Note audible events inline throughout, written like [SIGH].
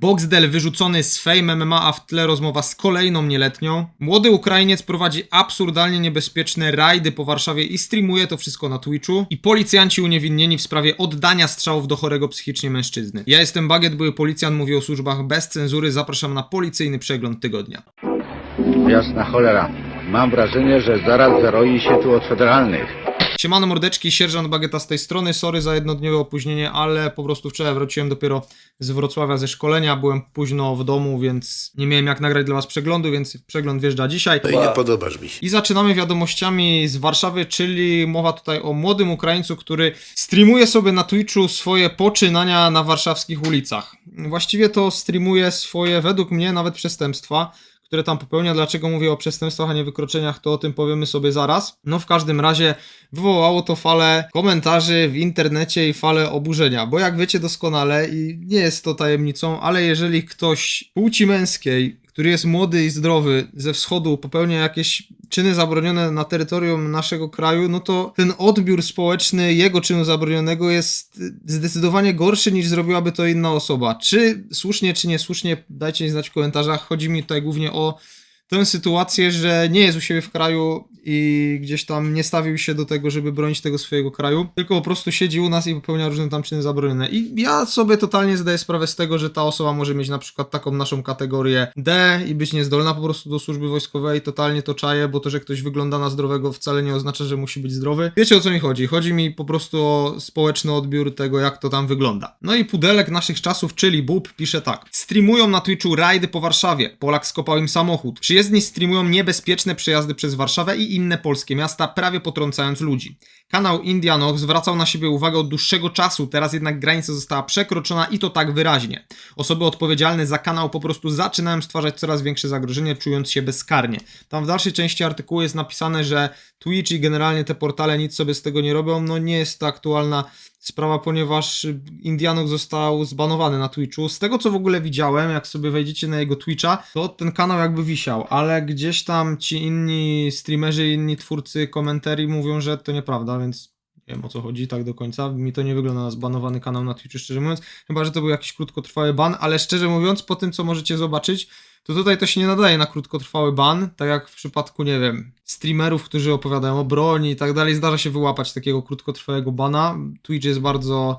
Boxdel wyrzucony z Fame MMA, a w tle rozmowa z kolejną nieletnią. Młody Ukrainiec prowadzi absurdalnie niebezpieczne rajdy po Warszawie i streamuje to wszystko na Twitchu. I policjanci uniewinnieni w sprawie oddania strzałów do chorego psychicznie mężczyzny. Ja jestem Bagiet, były policjant, mówię o służbach bez cenzury, zapraszam na policyjny przegląd tygodnia. Jasna cholera. Mam wrażenie, że zaraz zaroi się tu od federalnych. Siemano mordeczki, sierżant Bagieta z tej strony, sorry za jednodniowe opóźnienie, ale po prostu wczoraj wróciłem dopiero z Wrocławia ze szkolenia, byłem późno w domu, więc nie miałem jak nagrać dla was przeglądu, więc przegląd wjeżdża dzisiaj. No i nie podobasz mi się. I zaczynamy wiadomościami z Warszawy, czyli mowa tutaj o młodym Ukraińcu, który streamuje sobie na Twitchu swoje poczynania na warszawskich ulicach. Właściwie to streamuje swoje, według mnie, nawet przestępstwa, które tam popełnia. Dlaczego mówię o przestępstwach, a nie wykroczeniach, to o tym powiemy sobie zaraz. No w każdym razie wywołało to falę komentarzy w internecie i falę oburzenia, bo jak wiecie doskonale i nie jest to tajemnicą, ale jeżeli ktoś płci męskiej, który jest młody i zdrowy ze wschodu popełnia jakieś czyny zabronione na terytorium naszego kraju, no to ten odbiór społeczny jego czynu zabronionego jest zdecydowanie gorszy niż zrobiłaby to inna osoba. Czy słusznie, czy niesłusznie, dajcie mi znać w komentarzach. Chodzi mi tutaj głównie o tę sytuację, że nie jest u siebie w kraju i gdzieś tam nie stawił się do tego, żeby bronić tego swojego kraju, tylko po prostu siedzi u nas i popełnia różne tam czyny zabronione. I ja sobie totalnie zdaję sprawę z tego, że ta osoba może mieć na przykład taką naszą kategorię D i być niezdolna po prostu do służby wojskowej, totalnie to czaję, bo to, że ktoś wygląda na zdrowego wcale nie oznacza, że musi być zdrowy. Wiecie o co mi chodzi? Chodzi mi po prostu o społeczny odbiór tego, jak to tam wygląda. No i pudelek naszych czasów, czyli Bób, pisze tak. Streamują na Twitchu rajdy po Warszawie. Polak skopał im samochód. Przyjezdni streamują niebezpieczne przejazdy przez Warszawę i inne polskie miasta, prawie potrącając ludzi. Kanał Indianoch zwracał na siebie uwagę od dłuższego czasu, teraz jednak granica została przekroczona i to tak wyraźnie. Osoby odpowiedzialne za kanał po prostu zaczynają stwarzać coraz większe zagrożenie, czując się bezkarnie. Tam w dalszej części artykułu jest napisane, że Twitch i generalnie te portale nic sobie z tego nie robią. No nie jest to aktualna sprawa, ponieważ Indianok został zbanowany na Twitchu. Z tego co w ogóle widziałem, jak sobie wejdziecie na jego Twitcha, to ten kanał jakby wisiał, ale gdzieś tam ci inni streamerzy, inni twórcy komentarii mówią, że to nieprawda, więc wiem o co chodzi tak do końca. Mi to nie wygląda na zbanowany kanał na Twitchu, szczerze mówiąc. Chyba, że to był jakiś krótkotrwały ban, ale szczerze mówiąc, po tym co możecie zobaczyć, to tutaj to się nie nadaje na krótkotrwały ban, tak jak w przypadku, nie wiem, streamerów, którzy opowiadają o broni i tak dalej, zdarza się wyłapać takiego krótkotrwałego bana. Twitch jest bardzo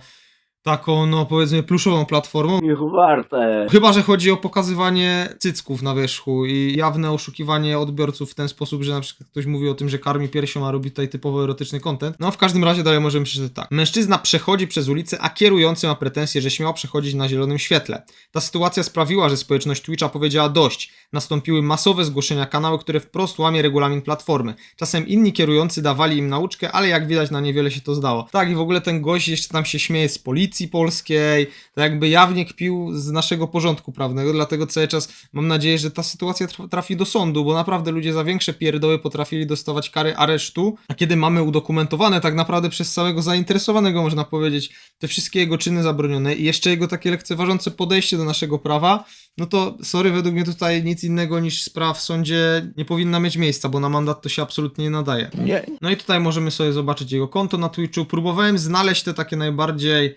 taką, no powiedzmy, pluszową platformą. Niech warte. Chyba, że chodzi o pokazywanie cycków na wierzchu i jawne oszukiwanie odbiorców w ten sposób, że na przykład ktoś mówi o tym, że karmi piersią, a robi tutaj typowo erotyczny content. No w każdym razie dalej możemy przeczytać tak. Mężczyzna przechodzi przez ulicę, a kierujący ma pretensje, że śmiał przechodzić na zielonym świetle. Ta sytuacja sprawiła, że społeczność Twitcha powiedziała dość. Nastąpiły masowe zgłoszenia kanały, które wprost łamie regulamin platformy. Czasem inni kierujący dawali im nauczkę, ale jak widać na niewiele się to zdało. Tak i w ogóle ten gość jeszcze tam się śmieje z policji polskiej, to jakby jawnie kpił z naszego porządku prawnego, dlatego cały czas mam nadzieję, że ta sytuacja traf- trafi do sądu, bo naprawdę ludzie za większe pierdoły potrafili dostawać kary aresztu, a kiedy mamy udokumentowane tak naprawdę przez całego zainteresowanego, można powiedzieć, te wszystkie jego czyny zabronione i jeszcze jego takie lekceważące podejście do naszego prawa, no to sorry, według mnie tutaj nic innego niż spraw w sądzie nie powinna mieć miejsca, bo na mandat to się absolutnie nie nadaje. Nie. No i tutaj możemy sobie zobaczyć jego konto na Twitchu. Próbowałem znaleźć te takie najbardziej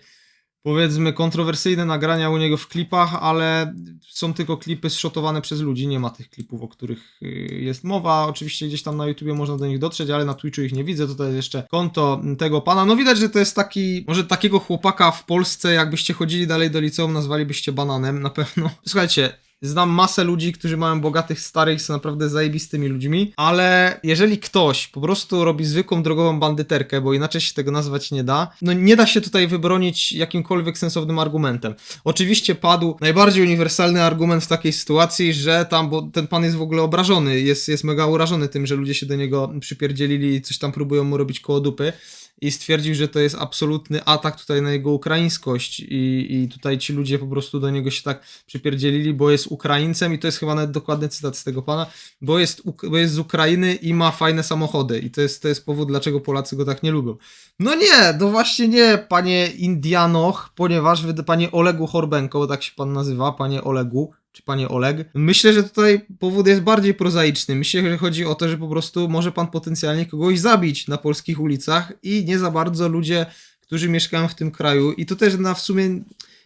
powiedzmy kontrowersyjne nagrania u niego w klipach, ale są tylko klipy zszotowane przez ludzi, nie ma tych klipów, o których y, jest mowa. Oczywiście gdzieś tam na YouTubie można do nich dotrzeć, ale na Twitchu ich nie widzę. Tutaj jest jeszcze konto tego pana. No widać, że to jest taki, może takiego chłopaka w Polsce, jakbyście chodzili dalej do liceum, nazwalibyście bananem, na pewno. Słuchajcie, Znam masę ludzi, którzy mają bogatych starych, są naprawdę zajebistymi ludźmi, ale jeżeli ktoś po prostu robi zwykłą drogową bandyterkę, bo inaczej się tego nazwać nie da, no nie da się tutaj wybronić jakimkolwiek sensownym argumentem. Oczywiście padł najbardziej uniwersalny argument w takiej sytuacji, że tam, bo ten pan jest w ogóle obrażony, jest, jest mega urażony tym, że ludzie się do niego przypierdzielili i coś tam próbują mu robić koło dupy i stwierdził, że to jest absolutny atak tutaj na jego ukraińskość i, i tutaj ci ludzie po prostu do niego się tak przypierdzielili, bo jest Ukraińcem i to jest chyba nawet dokładny cytat z tego pana, bo jest, bo jest z Ukrainy i ma fajne samochody i to jest, to jest powód, dlaczego Polacy go tak nie lubią. No nie, no właśnie nie, panie Indianoch, ponieważ panie Olegu Horbenko, bo tak się pan nazywa, panie Olegu, czy panie Oleg. Myślę, że tutaj powód jest bardziej prozaiczny. Myślę, że chodzi o to, że po prostu może pan potencjalnie kogoś zabić na polskich ulicach i nie za bardzo ludzie, którzy mieszkają w tym kraju. I to też na w sumie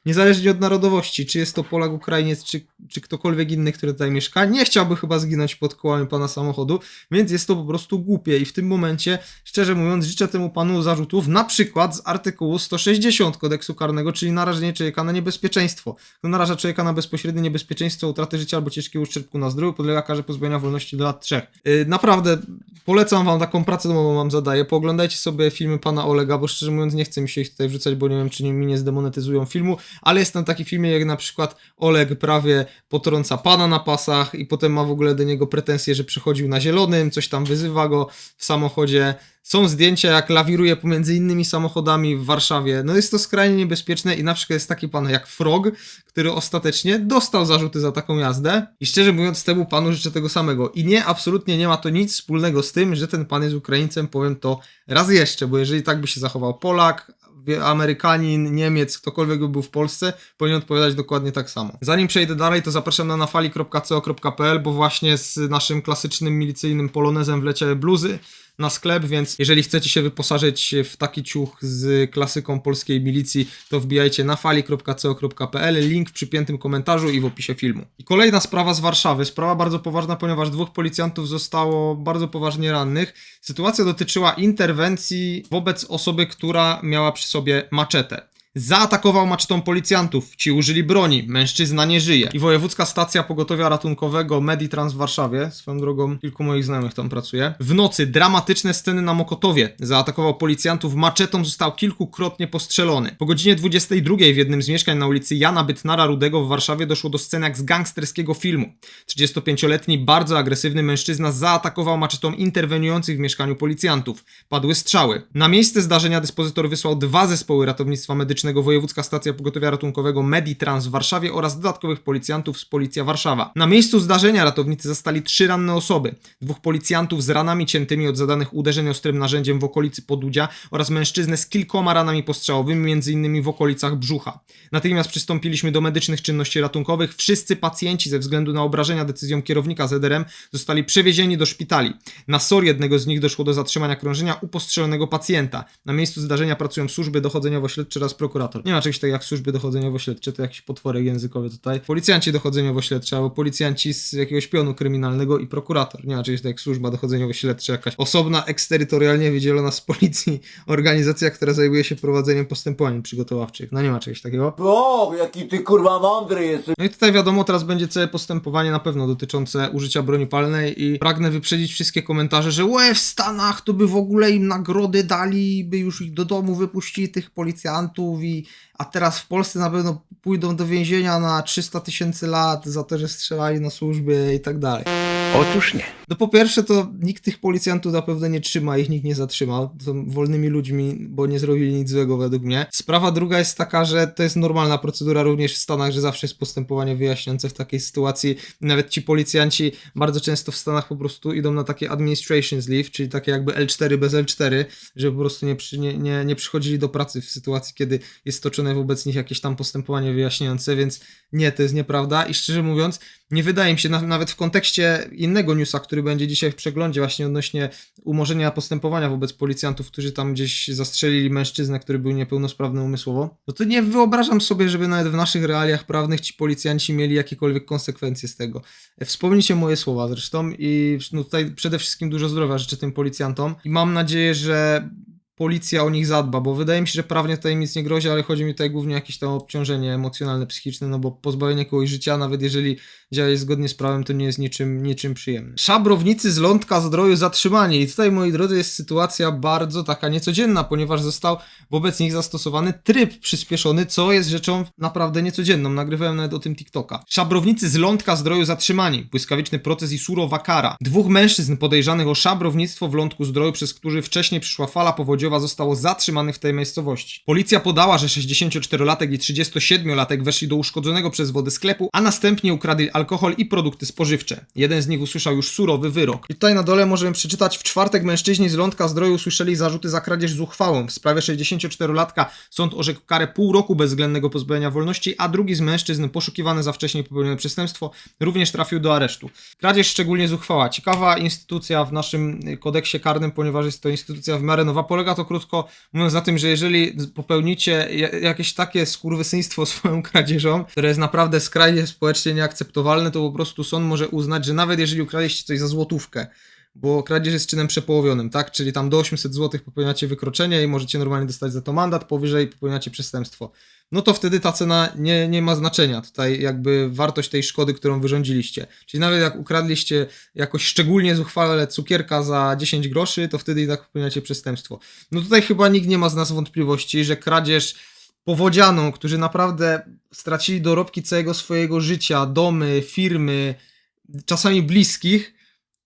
niezależnie od narodowości, czy jest to Polak, Ukrainiec, czy, czy ktokolwiek inny, który tutaj mieszka, nie chciałby chyba zginąć pod kołami pana samochodu, więc jest to po prostu głupie i w tym momencie, szczerze mówiąc, życzę temu panu zarzutów, na przykład z artykułu 160 kodeksu karnego, czyli narażenie człowieka na niebezpieczeństwo. Kto naraża człowieka na bezpośrednie niebezpieczeństwo utraty życia albo ciężkiego uszczerbku na zdrowiu, podlega karze pozbawienia wolności do lat 3. Yy, naprawdę polecam wam taką pracę domową wam zadaję. Pooglądajcie sobie filmy pana Olega, bo szczerze mówiąc nie chcę mi się ich tutaj wrzucać, bo nie wiem czy mi nie zdemonetyzują filmu, ale jest tam taki filmie jak na przykład Oleg prawie potrąca pana na pasach i potem ma w ogóle do niego pretensje, że przychodził na zielonym, coś tam wyzywa go w samochodzie. Są zdjęcia, jak lawiruje pomiędzy innymi samochodami w Warszawie. No jest to skrajnie niebezpieczne i na przykład jest taki pan jak Frog, który ostatecznie dostał zarzuty za taką jazdę. I szczerze mówiąc, temu panu życzę tego samego. I nie, absolutnie nie ma to nic wspólnego z tym, że ten pan jest Ukraińcem, powiem to raz jeszcze, bo jeżeli tak by się zachował Polak, Amerykanin, Niemiec, ktokolwiek by był w Polsce, powinien odpowiadać dokładnie tak samo. Zanim przejdę dalej, to zapraszam na nafali.co.pl, bo właśnie z naszym klasycznym milicyjnym polonezem wleciały bluzy na sklep, więc jeżeli chcecie się wyposażyć w taki ciuch z klasyką polskiej milicji, to wbijajcie na fali.co.pl, link w przypiętym komentarzu i w opisie filmu. I kolejna sprawa z Warszawy, sprawa bardzo poważna, ponieważ dwóch policjantów zostało bardzo poważnie rannych. Sytuacja dotyczyła interwencji wobec osoby, która miała przy sobie maczetę. Zaatakował maczetą policjantów, ci użyli broni, mężczyzna nie żyje. I wojewódzka stacja pogotowia ratunkowego Meditrans w Warszawie, swoją drogą kilku moich znajomych tam pracuje. W nocy dramatyczne sceny na Mokotowie. Zaatakował policjantów maczetą, został kilkukrotnie postrzelony. Po godzinie 22 w jednym z mieszkań na ulicy Jana Bytnara Rudego w Warszawie doszło do scen jak z gangsterskiego filmu. 35-letni, bardzo agresywny mężczyzna zaatakował maczetą interweniujących w mieszkaniu policjantów. Padły strzały. Na miejsce zdarzenia dyspozytor wysłał dwa zespoły ratownictwa medycznego Wojewódzka Stacja Pogotowia Ratunkowego Meditrans w Warszawie oraz dodatkowych policjantów z Policja Warszawa. Na miejscu zdarzenia ratownicy zastali trzy ranne osoby. Dwóch policjantów z ranami ciętymi od zadanych uderzeń ostrym narzędziem w okolicy Podudzia oraz mężczyznę z kilkoma ranami postrzałowymi, m.in. w okolicach brzucha. Natychmiast przystąpiliśmy do medycznych czynności ratunkowych. Wszyscy pacjenci ze względu na obrażenia decyzją kierownika ZRM zostali przewiezieni do szpitali. Na SOR jednego z nich doszło do zatrzymania krążenia upostrzelonego pacjenta. Na miejscu zdarzenia pracują służby dochodzeniowo-śledcze oraz prokurator. Nie ma czegoś takiego jak służby dochodzeniowo-śledcze, to jakiś potworek językowy tutaj. Policjanci dochodzeniowo-śledczy albo policjanci z jakiegoś pionu kryminalnego i prokurator. Nie ma czegoś takiego jak służba dochodzeniowo-śledcza, jakaś osobna, eksterytorialnie wydzielona z policji [LAUGHS] organizacja, która zajmuje się prowadzeniem postępowań przygotowawczych. No nie ma czegoś takiego. O, jaki ty kurwa mądry jesteś. No i tutaj wiadomo, teraz będzie całe postępowanie na pewno dotyczące użycia broni palnej i pragnę wyprzedzić wszystkie komentarze, że łe, w Stanach to by w ogóle im nagrody dali, by już ich do domu wypuścili tych policjantów i a teraz w Polsce na pewno pójdą do więzienia na 300 tysięcy lat za to, że strzelali na służby i tak dalej. Otóż nie. No po pierwsze to nikt tych policjantów na pewno nie trzyma, ich nikt nie zatrzymał. Są wolnymi ludźmi, bo nie zrobili nic złego według mnie. Sprawa druga jest taka, że to jest normalna procedura również w Stanach, że zawsze jest postępowanie wyjaśniające w takiej sytuacji. Nawet ci policjanci bardzo często w Stanach po prostu idą na takie administration's leave, czyli takie jakby L4 bez L4, żeby po prostu nie, przy, nie, nie, nie przychodzili do pracy w sytuacji, kiedy jest toczone wobec nich jakieś tam postępowanie wyjaśniające, więc nie, to jest nieprawda i szczerze mówiąc, nie wydaje mi się, na- nawet w kontekście innego newsa, który będzie dzisiaj w przeglądzie, właśnie odnośnie umorzenia postępowania wobec policjantów, którzy tam gdzieś zastrzelili mężczyznę, który był niepełnosprawny umysłowo, no to nie wyobrażam sobie, żeby nawet w naszych realiach prawnych ci policjanci mieli jakiekolwiek konsekwencje z tego. Wspomnijcie moje słowa zresztą i no tutaj przede wszystkim dużo zdrowia życzę tym policjantom i mam nadzieję, że policja o nich zadba, bo wydaje mi się, że prawnie tutaj nic nie grozi, ale chodzi mi tutaj głównie o jakieś tam obciążenie emocjonalne, psychiczne, no bo pozbawienie kogoś życia, nawet jeżeli działa zgodnie z prawem, to nie jest niczym, niczym przyjemnym. Szabrownicy z Lądka Zdroju zatrzymani i tutaj, moi drodzy, jest sytuacja bardzo taka niecodzienna, ponieważ został wobec nich zastosowany tryb przyspieszony, co jest rzeczą naprawdę niecodzienną. Nagrywałem nawet o tym TikToka. Szabrownicy z Lądka Zdroju zatrzymani. Błyskawiczny proces i surowa kara. Dwóch mężczyzn podejrzanych o szabrownictwo w Lądku Zdroju, przez którzy wcześniej przyszła fala powodziowa, zostało zatrzymanych w tej miejscowości. Policja podała, że 64-latek i 37-latek weszli do uszkodzonego przez wodę sklepu, a następnie ukradli alkohol i produkty spożywcze. Jeden z nich usłyszał już surowy wyrok. I tutaj na dole możemy przeczytać, w czwartek mężczyźni z Lądka Zdroju usłyszeli zarzuty za kradzież z uchwałą. W sprawie 64-latka sąd orzekł karę pół roku bezwzględnego pozbawienia wolności, a drugi z mężczyzn poszukiwany za wcześniej popełnione przestępstwo również trafił do aresztu. Kradzież szczególnie zuchwała. Ciekawa instytucja w naszym kodeksie karnym, ponieważ jest to instytucja w miarę nowa. Polega to to krótko mówiąc na tym, że jeżeli popełnicie ja- jakieś takie skurwysyństwo [LAUGHS] swoją kradzieżą, które jest naprawdę skrajnie społecznie nieakceptowalne, to po prostu sąd może uznać, że nawet jeżeli ukradliście coś za złotówkę, bo kradzież jest czynem przepołowionym, tak? Czyli tam do 800 zł popełniacie wykroczenie i możecie normalnie dostać za to mandat, powyżej popełniacie przestępstwo. No to wtedy ta cena nie, nie ma znaczenia. Tutaj jakby wartość tej szkody, którą wyrządziliście. Czyli nawet jak ukradliście jakoś szczególnie zuchwale cukierka za 10 groszy, to wtedy i tak popełniacie przestępstwo. No tutaj chyba nikt nie ma z nas wątpliwości, że kradzież powodzianą, którzy naprawdę stracili dorobki całego swojego życia, domy, firmy, czasami bliskich,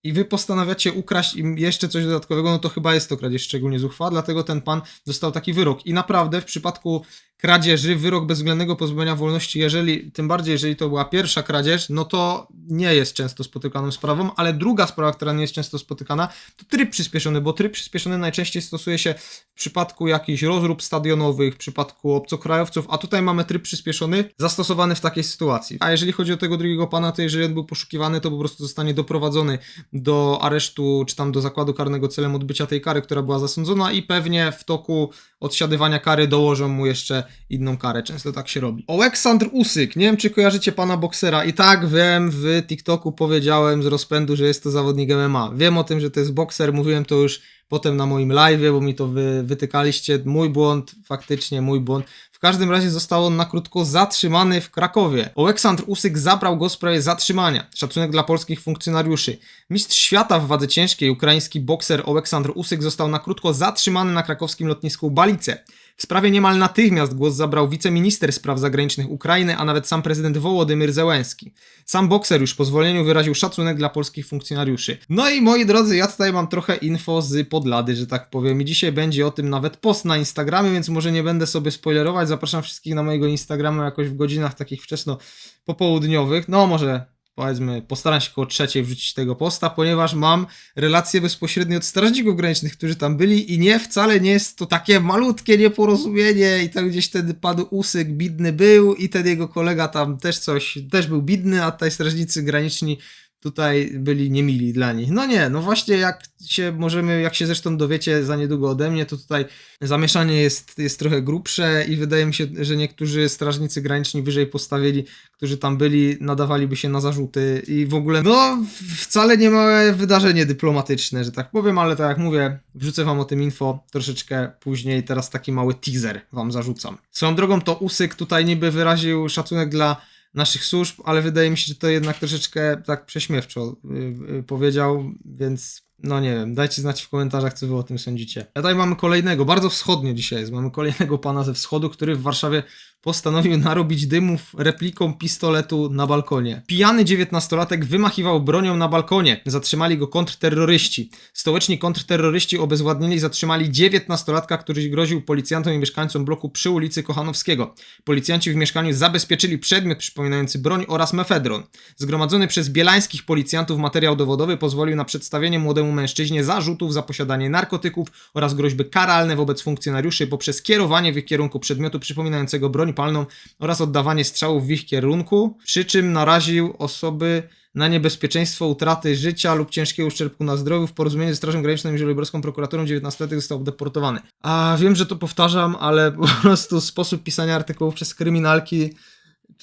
i wy postanawiacie ukraść im jeszcze coś dodatkowego, no to chyba jest to kradzież szczególnie zuchwała, dlatego ten pan dostał taki wyrok. I naprawdę w przypadku kradzieży wyrok bezwzględnego pozbawienia wolności, jeżeli, tym bardziej jeżeli to była pierwsza kradzież, no to nie jest często spotykaną sprawą, ale druga sprawa, która nie jest często spotykana, to tryb przyspieszony, bo tryb przyspieszony najczęściej stosuje się w przypadku jakichś rozrób stadionowych, w przypadku obcokrajowców, a tutaj mamy tryb przyspieszony zastosowany w takiej sytuacji. A jeżeli chodzi o tego drugiego pana, to jeżeli on był poszukiwany, to po prostu zostanie doprowadzony do aresztu, czy tam do zakładu karnego celem odbycia tej kary, która była zasądzona i pewnie w toku odsiadywania kary dołożą mu jeszcze inną karę. Często tak się robi. Oleksandr Usyk. Nie wiem, czy kojarzycie pana boksera. I tak wiem, w TikToku powiedziałem z rozpędu, że jest to zawodnik MMA. Wiem o tym, że to jest bokser. Mówiłem to już potem na moim live, bo mi to wy, wytykaliście. Mój błąd, faktycznie mój błąd. W każdym razie został on na krótko zatrzymany w Krakowie. Oleksandr Usyk zabrał go w sprawie zatrzymania. Szacunek dla polskich funkcjonariuszy. Mistrz świata w wadze ciężkiej, ukraiński bokser Oleksandr Usyk został na krótko zatrzymany na krakowskim lotnisku Balice. W sprawie niemal natychmiast głos zabrał wiceminister spraw zagranicznych Ukrainy, a nawet sam prezydent Wołodymyr Zełenski. Sam bokser już po zwolnieniu wyraził szacunek dla polskich funkcjonariuszy. No i moi drodzy, ja tutaj mam trochę info z podlady, że tak powiem. I dzisiaj będzie o tym nawet post na Instagramie, więc może nie będę sobie spoilerować. Zapraszam wszystkich na mojego Instagrama jakoś w godzinach takich wczesno popołudniowych. No może powiedzmy, postaram się koło trzeciej wrzucić tego posta, ponieważ mam relacje bezpośrednio od strażników granicznych, którzy tam byli i nie, wcale nie jest to takie malutkie nieporozumienie i tam gdzieś wtedy padł usyk, bidny był i ten jego kolega tam też coś, też był bidny, a tutaj strażnicy graniczni tutaj byli niemili dla nich. No nie, no właśnie jak się możemy, jak się zresztą dowiecie za niedługo ode mnie, to tutaj zamieszanie jest, jest trochę grubsze i wydaje mi się, że niektórzy strażnicy graniczni wyżej postawieni, którzy tam byli, nadawaliby się na zarzuty i w ogóle, no wcale nie małe wydarzenie dyplomatyczne, że tak powiem, ale tak jak mówię, wrzucę wam o tym info troszeczkę później, teraz taki mały teaser wam zarzucam. Swoją drogą to Usyk tutaj niby wyraził szacunek dla naszych służb, ale wydaje mi się, że to jednak troszeczkę tak prześmiewczo yy, yy, powiedział, więc no nie wiem, dajcie znać w komentarzach, co wy o tym sądzicie. A tutaj mamy kolejnego, bardzo wschodnio dzisiaj jest, mamy kolejnego pana ze wschodu, który w Warszawie postanowił narobić dymów repliką pistoletu na balkonie. Pijany dziewiętnastolatek wymachiwał bronią na balkonie. Zatrzymali go kontrterroryści. Stołeczni kontrterroryści obezwładnili i zatrzymali dziewiętnastolatka, który groził policjantom i mieszkańcom bloku przy ulicy Kochanowskiego. Policjanci w mieszkaniu zabezpieczyli przedmiot przypominający broń oraz mefedron. Zgromadzony przez bielańskich policjantów materiał dowodowy pozwolił na przedstawienie młodemu mężczyźnie zarzutów za posiadanie narkotyków oraz groźby karalne wobec funkcjonariuszy poprzez kierowanie w ich kierunku przedmiotu przypominającego broń palną oraz oddawanie strzałów w ich kierunku, przy czym naraził osoby na niebezpieczeństwo utraty życia lub ciężkiego uszczerbku na zdrowiu w porozumieniu ze Strażą Graniczną i Żoliborską prokuraturą 19 został deportowany. A wiem, że to powtarzam, ale po prostu sposób pisania artykułów przez kryminalki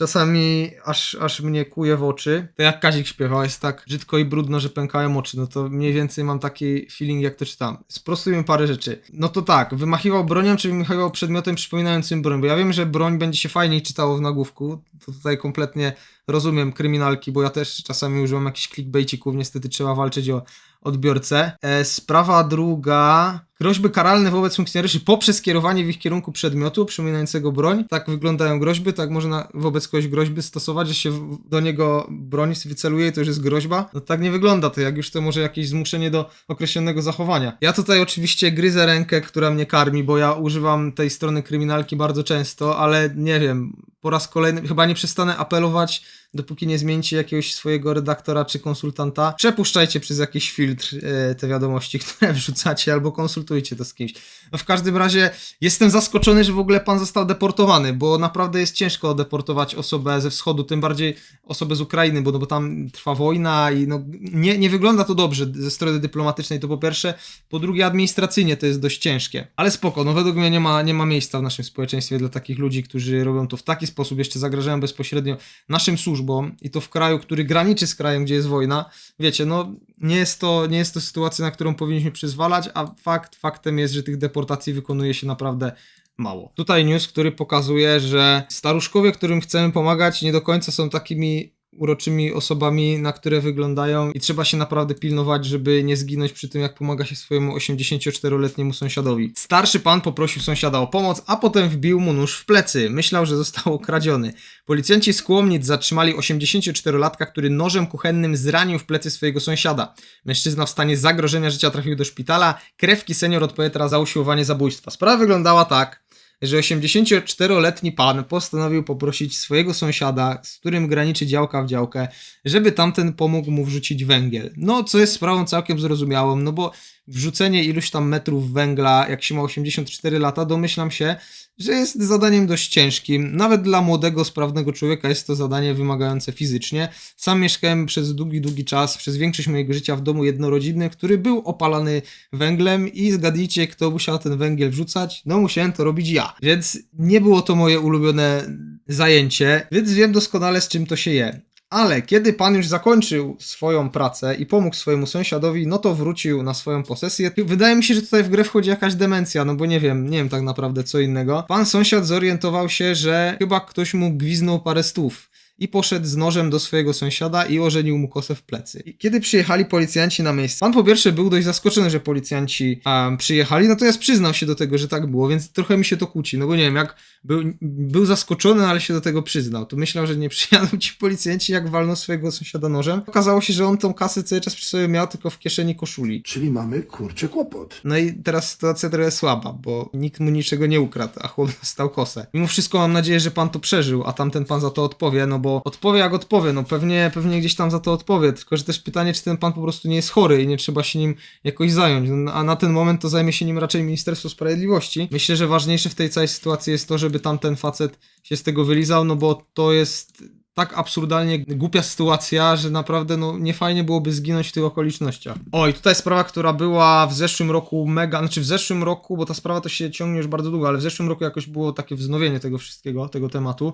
czasami aż, aż mnie kuje w oczy. To jak Kazik śpiewał, jest tak brzydko i brudno, że pękają oczy. No to mniej więcej mam taki feeling, jak to czytam. Sprostujmy parę rzeczy. No to tak, wymachiwał bronią, czy wymachiwał przedmiotem przypominającym broń? Bo ja wiem, że broń będzie się fajniej czytało w nagłówku. To tutaj kompletnie rozumiem kryminalki, bo ja też czasami używam jakichś clickbaitików. Niestety trzeba walczyć o odbiorcę. E, sprawa druga. Groźby karalne wobec funkcjonariuszy poprzez kierowanie w ich kierunku przedmiotu przypominającego broń. Tak wyglądają groźby, tak można wobec kogoś groźby stosować, że się do niego broń wyceluje i to już jest groźba. No tak nie wygląda to, jak już to może jakieś zmuszenie do określonego zachowania. Ja tutaj oczywiście gryzę rękę, która mnie karmi, bo ja używam tej strony kryminalki bardzo często, ale nie wiem, po raz kolejny chyba nie przestanę apelować dopóki nie zmienicie jakiegoś swojego redaktora czy konsultanta, przepuszczajcie przez jakiś filtr e, te wiadomości, [LAUGHS] które wrzucacie, albo konsultujcie to z kimś. No w każdym razie jestem zaskoczony, że w ogóle pan został deportowany, bo naprawdę jest ciężko deportować osobę ze wschodu, tym bardziej osobę z Ukrainy, bo, no, bo tam trwa wojna i no, nie, nie wygląda to dobrze ze strony dyplomatycznej, to po pierwsze, po drugie administracyjnie to jest dość ciężkie. Ale spoko, no według mnie nie ma, nie ma miejsca w naszym społeczeństwie dla takich ludzi, którzy robią to w taki sposób, jeszcze zagrażają bezpośrednio naszym służbom i to w kraju, który graniczy z krajem, gdzie jest wojna. Wiecie, no nie jest to, nie jest to sytuacja, na którą powinniśmy przyzwalać, a fakt, faktem jest, że tych deportacji wykonuje się naprawdę mało. Tutaj news, który pokazuje, że staruszkowie, którym chcemy pomagać, nie do końca są takimi uroczymi osobami, na które wyglądają i trzeba się naprawdę pilnować, żeby nie zginąć przy tym, jak pomaga się swojemu 84-letniemu sąsiadowi. Starszy pan poprosił sąsiada o pomoc, a potem wbił mu nóż w plecy. Myślał, że został okradziony. Policjanci z Kłomnic zatrzymali 84-latka, który nożem kuchennym zranił w plecy swojego sąsiada. Mężczyzna w stanie zagrożenia życia trafił do szpitala. Krewki senior odpowie teraz za usiłowanie zabójstwa. Sprawa wyglądała tak, że 84-letni pan postanowił poprosić swojego sąsiada, z którym graniczy działka w działkę, żeby tamten pomógł mu wrzucić węgiel. No, co jest sprawą całkiem zrozumiałą, no bo wrzucenie iluś tam metrów węgla, jak się ma 84 lata, domyślam się, że jest zadaniem dość ciężkim. Nawet dla młodego, sprawnego człowieka jest to zadanie wymagające fizycznie. Sam mieszkałem przez długi, długi czas, przez większość mojego życia w domu jednorodzinnym, który był opalany węglem i zgadnijcie, kto musiał ten węgiel wrzucać? No musiałem to robić ja. Więc nie było to moje ulubione zajęcie, więc wiem doskonale z czym to się je. Ale kiedy pan już zakończył swoją pracę i pomógł swojemu sąsiadowi, no to wrócił na swoją posesję. Wydaje mi się, że tutaj w grę wchodzi jakaś demencja, no bo nie wiem, nie wiem tak naprawdę co innego. Pan sąsiad zorientował się, że chyba ktoś mu gwiznął parę stów. I poszedł z nożem do swojego sąsiada i ożenił mu kosę w plecy. I kiedy przyjechali policjanci na miejsce, pan po pierwsze był dość zaskoczony, że policjanci um, przyjechali, natomiast przyznał się do tego, że tak było, więc trochę mi się to kłóci. No bo nie wiem, jak był, był zaskoczony, ale się do tego przyznał. To myślał, że nie przyjadą ci policjanci, jak walną swojego sąsiada nożem. Okazało się, że on tą kasę cały czas przy sobie miał tylko w kieszeni koszuli. Czyli mamy kurczę kłopot. No i teraz sytuacja trochę słaba, bo nikt mu niczego nie ukradł, a chłop dostał kosę. Mimo wszystko mam nadzieję, że pan to przeżył, a tamten pan za to odpowie, no bo odpowie jak odpowie, no pewnie, pewnie gdzieś tam za to odpowie, tylko że też pytanie, czy ten pan po prostu nie jest chory i nie trzeba się nim jakoś zająć, no, a na ten moment to zajmie się nim raczej Ministerstwo Sprawiedliwości. Myślę, że ważniejsze w tej całej sytuacji jest to, żeby tamten facet się z tego wylizał, no bo to jest tak absurdalnie głupia sytuacja, że naprawdę no, nie fajnie byłoby zginąć w tych okolicznościach. O, i tutaj sprawa, która była w zeszłym roku mega, znaczy w zeszłym roku, bo ta sprawa to się ciągnie już bardzo długo, ale w zeszłym roku jakoś było takie wznowienie tego wszystkiego, tego tematu.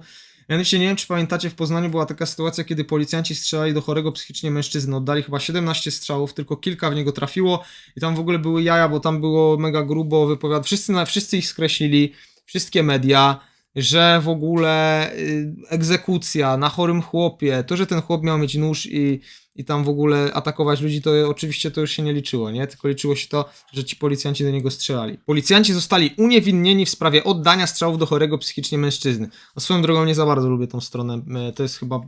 Mianowicie nie wiem, czy pamiętacie, w Poznaniu była taka sytuacja, kiedy policjanci strzelali do chorego psychicznie mężczyzny. Oddali chyba 17 strzałów, tylko kilka w niego trafiło i tam w ogóle były jaja, bo tam było mega grubo wypowiad. Wszyscy, wszyscy ich skreślili, wszystkie media, że w ogóle y, egzekucja na chorym chłopie, to, że ten chłop miał mieć nóż i, i tam w ogóle atakować ludzi, to oczywiście to już się nie liczyło, nie? Tylko liczyło się to, że ci policjanci do niego strzelali. Policjanci zostali uniewinnieni w sprawie oddania strzałów do chorego psychicznie mężczyzny. O swoją drogą nie za bardzo lubię tą stronę. E, To jest chyba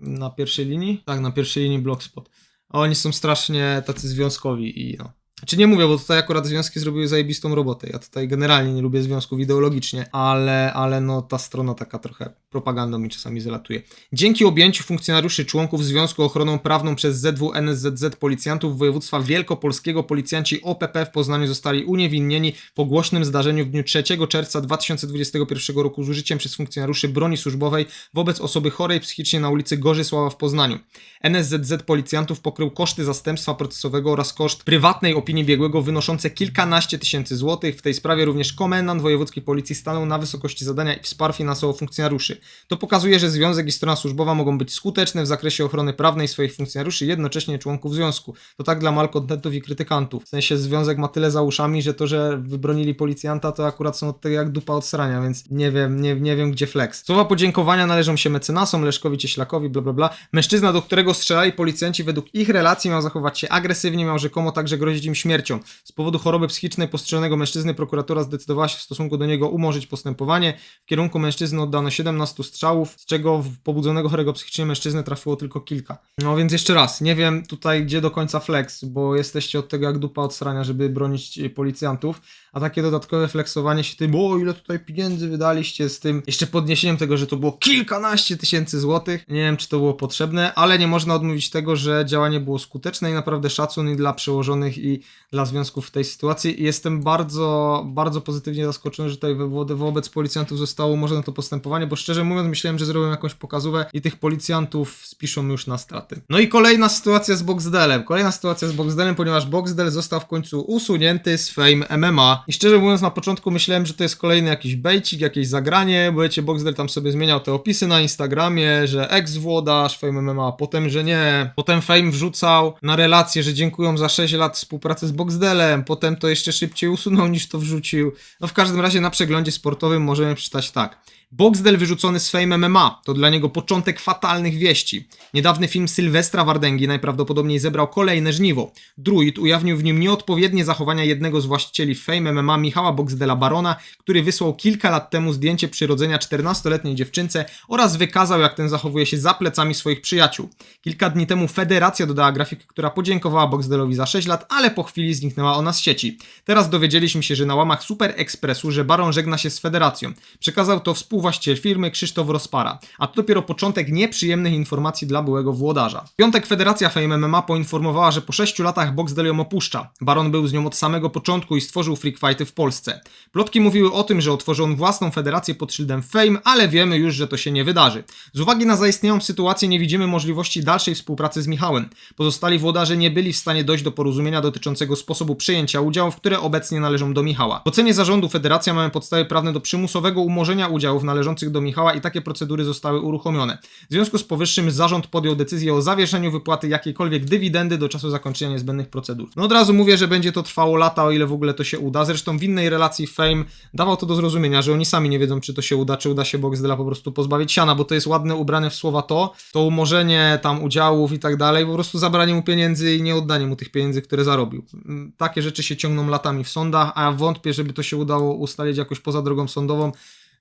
na pierwszej linii? Tak, na pierwszej linii Blogspot. A oni są strasznie tacy związkowi i no. Znaczy nie mówię, bo tutaj akurat związki zrobiły zajebistą robotę. Ja tutaj generalnie nie lubię związków ideologicznie, ale, ale no ta strona taka trochę propagandą mi czasami zalatuje. Dzięki objęciu funkcjonariuszy członków Związku Ochroną Prawną przez ZW NSZZ policjantów województwa wielkopolskiego policjanci OPP w Poznaniu zostali uniewinnieni po głośnym zdarzeniu w dniu 3 czerwca 2021 roku z użyciem przez funkcjonariuszy broni służbowej wobec osoby chorej psychicznie na ulicy Gorzysława w Poznaniu. NSZZ policjantów pokrył koszty zastępstwa procesowego oraz koszt prywatnej opinii biegłego wynoszące kilkanaście tysięcy złotych. W tej sprawie również komendant wojewódzkiej policji stanął na wysokości zadania i wsparł finansowo funkcjonariuszy. To pokazuje, że związek i strona służbowa mogą być skuteczne w zakresie ochrony prawnej swoich funkcjonariuszy, jednocześnie członków związku. To tak dla malkontentów i krytykantów. W sensie związek ma tyle za uszami, że to, że wybronili policjanta, to akurat są od tego jak dupa od srania, więc nie wiem, nie, nie wiem gdzie flex. Słowa podziękowania należą się mecenasom, Leszkowi Cieślakowi, bla bla bla. Mężczyzna, do którego strzelali policjanci według ich relacji miał zachować się agresywnie, miał rzekomo także grozić im śmiercią. Z powodu choroby psychicznej postrzelonego mężczyzny prokuratura zdecydowała się w stosunku do niego umorzyć postępowanie. W kierunku mężczyzny oddano 17 strzałów, z czego w pobudzonego chorego psychicznie mężczyzny trafiło tylko kilka. No więc jeszcze raz, nie wiem tutaj gdzie do końca flex, bo jesteście od tego jak dupa od srania, żeby bronić e, policjantów, a takie dodatkowe flexowanie się tym, o ile tutaj pieniędzy wydaliście z tym, jeszcze podniesieniem tego, że to było kilkanaście tysięcy złotych, nie wiem czy to było potrzebne, ale nie można odmówić tego, że działanie było skuteczne i naprawdę szacun i dla przełożonych i dla związków w tej sytuacji i jestem bardzo, bardzo pozytywnie zaskoczony, że tutaj wo- wobec policjantów zostało umorzone to postępowanie, bo szczerze mówiąc myślałem, że zrobią jakąś pokazówę i tych policjantów spiszą już na straty. No i kolejna sytuacja z Boxdelem. Kolejna sytuacja z Boxdelem, ponieważ Boxdel został w końcu usunięty z Fame MMA. I szczerze mówiąc na początku myślałem, że to jest kolejny jakiś bejcik, jakieś zagranie, bo wiecie, Boxdel tam sobie zmieniał te opisy na Instagramie, że ex-włodarz Fame MMA, potem, że nie. Potem Fame wrzucał na relację, że dziękują za 6 lat współpracy z Boxdelem, potem to jeszcze szybciej usunął niż to wrzucił. No w każdym razie na przeglądzie sportowym możemy przeczytać tak. Boxdel wyrzucony z Fame MMA to dla niego początek fatalnych wieści. Niedawny film Sylwestra Wardęgi najprawdopodobniej zebrał kolejne żniwo. Druid ujawnił w nim nieodpowiednie zachowania jednego z właścicieli Fame MMA Michała Boxdela Barona, który wysłał kilka lat temu zdjęcie przyrodzenia 14-letniej dziewczynce oraz wykazał jak ten zachowuje się za plecami swoich przyjaciół. Kilka dni temu Federacja dodała grafikę, która podziękowała Boxdelowi za 6 lat, ale po chwili zniknęła ona z sieci. Teraz dowiedzieliśmy się, że na łamach Super Expressu, że Baron żegna się z Federacją. Przekazał to współwłaściciel firmy Krzysztof Rozpara. A to dopiero początek nieprzyjemnych informacji dla byłego włodarza. W piątek Federacja Fame MMA poinformowała, że po 6 latach Boxdel ją opuszcza. Baron był z nią od samego początku i stworzył freak fighty w Polsce. Plotki mówiły o tym, że otworzy on własną federację pod szyldem Fame, ale wiemy już, że to się nie wydarzy. Z uwagi na zaistniałą sytuację nie widzimy możliwości dalszej współpracy z Michałem. Pozostali włodarze nie byli w stanie dojść do porozumienia dotyczącego sposobu przyjęcia udziałów, które obecnie należą do Michała. W ocenie zarządu Federacja mamy podstawy prawne do przymusowego umorzenia udziałów należących do Michała i takie procedury zostały uruchomione. W związku z powyższym zarząd podjął decyzję o zawieszeniu wypłaty jakiejkolwiek dywidendy do czasu zakończenia niezbędnych procedur. No od razu mówię, że będzie to trwało lata, o ile w ogóle to się uda. Zresztą w innej relacji Fame dawał to do zrozumienia, że oni sami nie wiedzą, czy to się uda, czy uda się Boxdela po prostu pozbawić siana, bo to jest ładne ubrane w słowa to, to umorzenie tam udziałów i tak dalej, po prostu zabranie mu pieniędzy i nie oddanie mu tych pieniędzy, które zarobił. Mm, Takie rzeczy się ciągną latami w sądach, a ja wątpię, żeby to się udało ustalić jakoś poza drogą sądową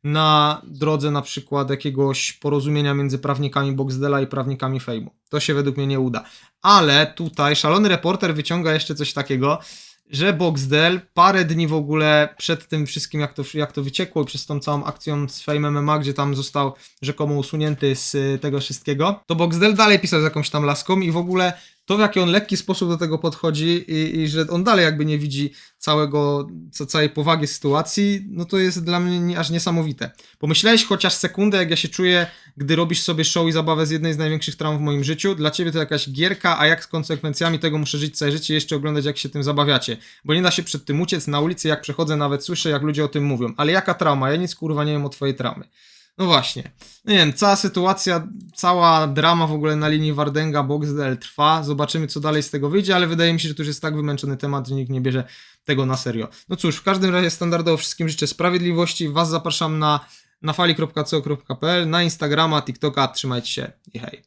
na drodze na przykład jakiegoś porozumienia między prawnikami Boxdela i prawnikami Fejmu. To się według mnie nie uda. Ale tutaj szalony reporter wyciąga jeszcze coś takiego, że Boxdel parę dni w ogóle przed tym wszystkim, jak to, jak to wyciekło, przez tą całą akcją z Fame MMA, gdzie tam został rzekomo usunięty z tego wszystkiego, to Boxdel dalej pisał z jakąś tam laską i w ogóle to, w jaki on lekki sposób do tego podchodzi i, i że on dalej jakby nie widzi całego, ca- całej powagi sytuacji, no to jest dla mnie nie, aż niesamowite. Pomyślałeś chociaż sekundę, jak ja się czuję, gdy robisz sobie show i zabawę z jednej z największych traum w moim życiu. Dla ciebie to jakaś gierka, a jak z konsekwencjami tego muszę żyć całe życie i jeszcze oglądać, jak się tym zabawiacie. Bo nie da się przed tym uciec na ulicy, jak przechodzę, nawet słyszę, jak ludzie o tym mówią. Ale jaka trauma? Ja nic kurwa nie wiem o twojej traumy. No właśnie. Nie wiem, cała sytuacja, cała drama w ogóle na linii Wardęga Boxdel trwa. Zobaczymy, co dalej z tego wyjdzie, ale wydaje mi się, że to już jest tak wymęczony temat, że nikt nie bierze tego na serio. No cóż, w każdym razie standardowo wszystkim życzę sprawiedliwości. Was zapraszam na, na fali.co.pl, na Instagrama, TikToka. Trzymajcie się i hej.